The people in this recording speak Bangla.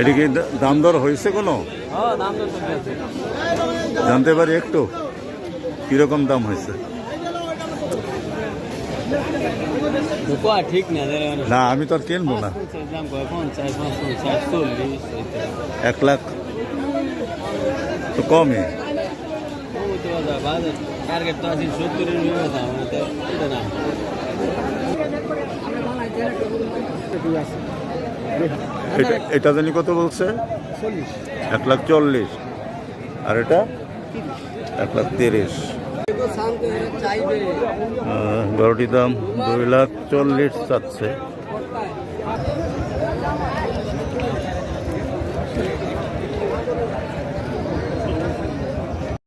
এটি কি দাম দর হয়েছে কোনো? হ্যাঁ জানতে পারি একটু কীরকম দাম হয়েছে? না আমি তো আর কিনবো না। এক লাখ। তো কমই। বাজার টার্গেট তো আছে সত্তরের এটা জানি কত বলছে? এক লাখ চল্লিশ। আর এটা? এক লাখ তিরিশ। গরুটির দাম দুই লাখ চল্লিশ চাচ্ছে।